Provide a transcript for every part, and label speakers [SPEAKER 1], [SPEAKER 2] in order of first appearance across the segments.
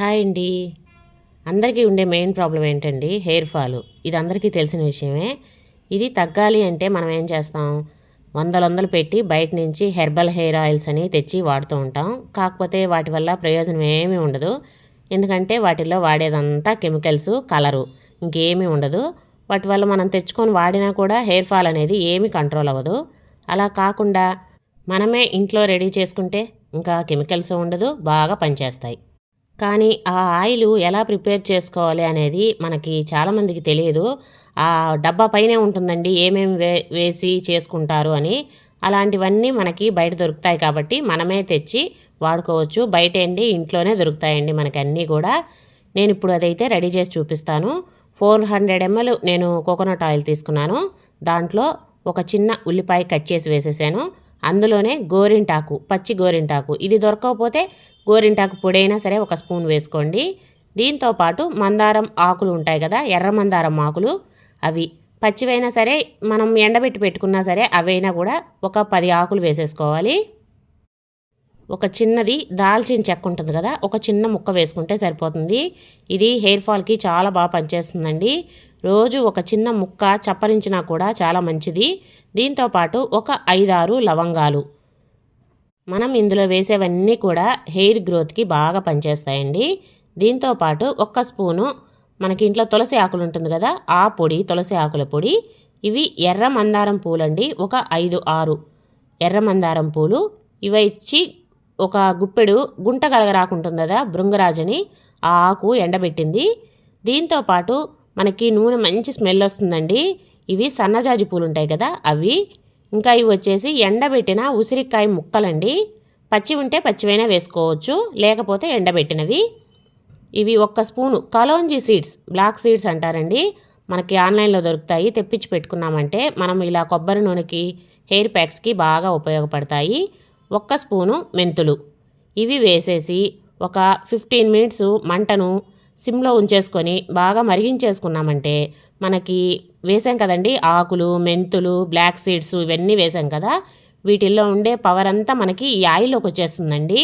[SPEAKER 1] Hi అండి. అందరికీ ఉండే మెయిన్ ప్రాబ్లం ఏంటండి? Hair fall. ఇది అందరికీ తెలిసిన విషయమే. ఇది తగ్గాలి అంటే మనం ఏం చేస్తాం? వందలు వందలు పెట్టి బయట నుంచి హెర్బల్ హెయిర్ ఆయిల్స్ అని తెచ్చి వాడుతూ ఉంటాం. కాకపోతే వాటి వల్ల ప్రయోజనం ఏమీ ఉండదు. ఎందుకంటే వాటిల్లో వాడేదంతా కెమికల్స్ కలరు. ఇంకేమీ ఉండదు. వాటి వల్ల మనం తెచ్చుకొని వాడినా కూడా హెయిర్ ఫాల్ అనేది ఏమీ కంట్రోల్ అవ్వదు. అలా కాకుండా మనమే ఇంట్లో రెడీ చేసుకుంటే ఇంకా కెమికల్స్ ఉండదు బాగా పనిచేస్తాయి. కానీ ఆ ఆయిల్ ఎలా ప్రిపేర్ చేసుకోవాలి అనేది మనకి చాలామందికి తెలియదు. ఆ డబ్బా పైనే ఉంటుందండి ఏమేమి వే వేసి చేసుకుంటారు అని. అలాంటివన్నీ మనకి బయట దొరుకుతాయి కాబట్టి మనమే తెచ్చి వాడుకోవచ్చు. బయట అండి ఇంట్లోనే దొరుకుతాయండి మనకి అన్నీ కూడా. నేను ఇప్పుడు అదైతే రెడీ చేసి చూపిస్తాను. ఫోర్ హండ్రెడ్ ఎంఎల్ నేను కోకోనట్ ఆయిల్ తీసుకున్నాను. దాంట్లో ఒక చిన్న ఉల్లిపాయ కట్ చేసి వేసేసాను. అందులోనే గోరింటాకు పచ్చి గోరింటాకు. ఇది దొరకకపోతే గోరింటాకు పొడైనా సరే ఒక స్పూన్ వేసుకోండి. దీంతో పాటు మందారం ఆకులు ఉంటాయి కదా ఎర్ర మందారం ఆకులు. అవి పచ్చివైనా సరే మనం ఎండబెట్టి పెట్టుకున్నా సరే అవైనా కూడా ఒక పది ఆకులు వేసేసుకోవాలి. ఒక చిన్నది దాల్చిన చెక్క ఉంటుంది కదా ఒక చిన్న ముక్క వేసుకుంటే సరిపోతుంది. ఇది హెయిర్ ఫాల్కి చాలా బాగా పనిచేస్తుందండి. రోజు ఒక చిన్న ముక్క చప్పరించినా కూడా చాలా మంచిది. దీంతోపాటు ఒక ఐదారు లవంగాలు. మనం ఇందులో వేసేవన్నీ కూడా హెయిర్ గ్రోత్కి బాగా పనిచేస్తాయండి. దీంతోపాటు ఒక్క స్పూను మనకి ఇంట్లో తులసి ఆకులు ఉంటుంది కదా ఆ పొడి తులసి ఆకుల పొడి. ఇవి ఎర్ర మందారం పూలండి. ఒక ఐదు ఆరు ఎర్ర మందారం పూలు. ఇవి ఇచ్చి ఒక గుప్పెడు గుంట గలగరాకుంటుంది కదా భృంగరాజని ఆ ఆకు ఎండబెట్టింది. దీంతో పాటు మనకి నూనె మంచి స్మెల్ వస్తుందండి. ఇవి సన్నజాజి పూలు ఉంటాయి కదా అవి. ఇంకా ఇవి వచ్చేసి ఎండబెట్టిన ఉసిరికాయ ముక్కలండి. పచ్చి ఉంటే పచ్చివైనా వేసుకోవచ్చు లేకపోతే ఎండబెట్టినవి. ఇవి ఒక్క spoon kalonji seeds black seeds అంటారండి. మనకి ఆన్లైన్లో దొరుకుతాయి. తెప్పించి పెట్టుకున్నామంటే మనం ఇలా కొబ్బరి నూనెకి హెయిర్ ప్యాక్స్కి బాగా ఉపయోగపడతాయి. ఒక్క స్పూను మెంతులు. ఇవి వేసేసి ఒక ఫిఫ్టీన్ మినిట్స్ మంటను సిమ్లో ఉంచేసుకొని బాగా మరిగించేసుకున్నామంటే మనకి వేసాం కదండి ఆకులు మెంతులు బ్లాక్ సీడ్స్ ఇవన్నీ వేసాం కదా. వీటిల్లో ఉండే పవర్ అంతా మనకి ఈ ఆయిల్లోకి వచ్చేస్తుందండి.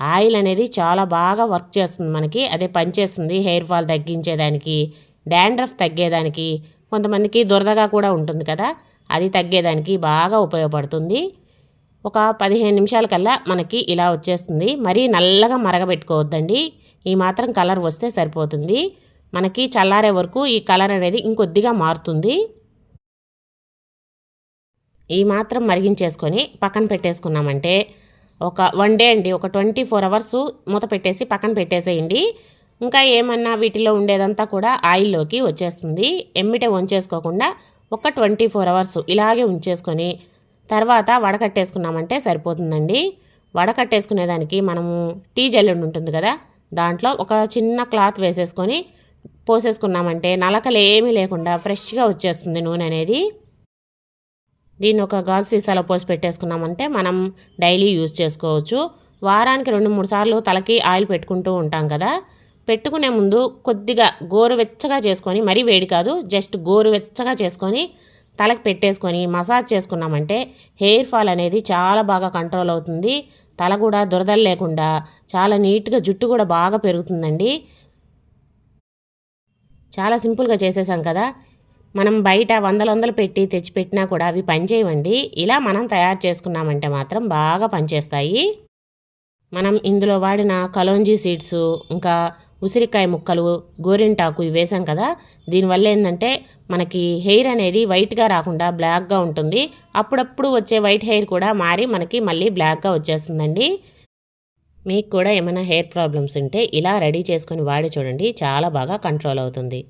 [SPEAKER 1] ఆయిల్ అనేది చాలా బాగా వర్క్ చేస్తుంది మనకి. అదే పనిచేస్తుంది హెయిర్ ఫాల్ తగ్గించేదానికి డాండ్రఫ్ తగ్గేదానికి కొంతమందికి దురదగా కూడా ఉంటుంది కదా. అది తగ్గేదానికి బాగా ఉపయోగపడుతుంది. ఒక పదిహేను నిమిషాల కల్లా మనకి ఇలా వచ్చేస్తుంది. మరీ నల్లగా మరగబెట్టుకోవద్దండి. ఈ మాత్రం కలర్ వస్తే సరిపోతుంది. మనకి చల్లారే వరకు ఈ కలర్ అనేది ఇంకొద్దిగా మారుతుంది. ఈ మాత్రం మరిగించేసుకొని పక్కన పెట్టేసుకున్నామంటే ఒక వన్ డే అండి. ఒక ట్వంటీ ఫోర్ అవర్స్ మూత పెట్టేసి పక్కన పెట్టేసేయండి. ఇంకా ఏమన్నా వీటిలో ఉండేదంతా కూడా ఆయిల్లోకి వచ్చేస్తుంది. ఎమ్మిటే ఉంచేసుకోకుండా ఒక ట్వంటీ ఫోర్ అవర్స్ ఇలాగే ఉంచేసుకొని తర్వాత వడకట్టేసుకున్నామంటే సరిపోతుందండి. వడకట్టేసుకునేదానికి మనము టీ జల్లెండు ఉంటుంది కదా దాంట్లో ఒక చిన్న క్లాత్ వేసేసుకొని పోసేసుకున్నామంటే నలకలు ఏమీ లేకుండా ఫ్రెష్గా వచ్చేస్తుంది నూనె అనేది. దీన్ని ఒక గాజు సీసాలో పోసి పెట్టేసుకున్నామంటే మనం డైలీ యూజ్ చేసుకోవచ్చు. వారానికి రెండు మూడు సార్లు తలకి ఆయిల్ పెట్టుకుంటూ ఉంటాం కదా పెట్టుకునే ముందు కొద్దిగా గోరువెచ్చగా చేసుకొని మరీ వేడి కాదు జస్ట్ గోరువెచ్చగా చేసుకొని తలకు పెట్టేసుకొని మసాజ్ చేసుకున్నామంటే హెయిర్ ఫాల్ అనేది చాలా బాగా కంట్రోల్ అవుతుంది. తల కూడా దురదలు లేకుండా చాలా నీట్గా జుట్టు కూడా బాగా పెరుగుతుందండి. చాలా సింపుల్గా చేసేసాం కదా. మనం బయట వందల వందలు పెట్టి తెచ్చిపెట్టినా కూడా అవి పనిచేయవండి ఇలా మనం తయారు చేసుకున్నామంటే మాత్రం బాగా పనిచేస్తాయి. మనం ఇందులో వాడిన కలోంజీ సీడ్స్ ఇంకా ఉసిరికాయ ముక్కలు గోరింటాకు ఇవి వేసాం కదా. దీనివల్ల ఏంటంటే మనకి హెయిర్ అనేది వైట్గా రాకుండా బ్లాక్గా ఉంటుంది. అప్పుడప్పుడు వచ్చే వైట్ హెయిర్ కూడా మారి మనకి మళ్ళీ బ్లాక్గా వచ్చేస్తుందండి. మీకు కూడా ఏమైనా హెయిర్ ప్రాబ్లమ్స్ ఉంటే ఇలా రెడీ చేసుకొని వాడి చూడండి. చాలా బాగా కంట్రోల్ అవుతుంది.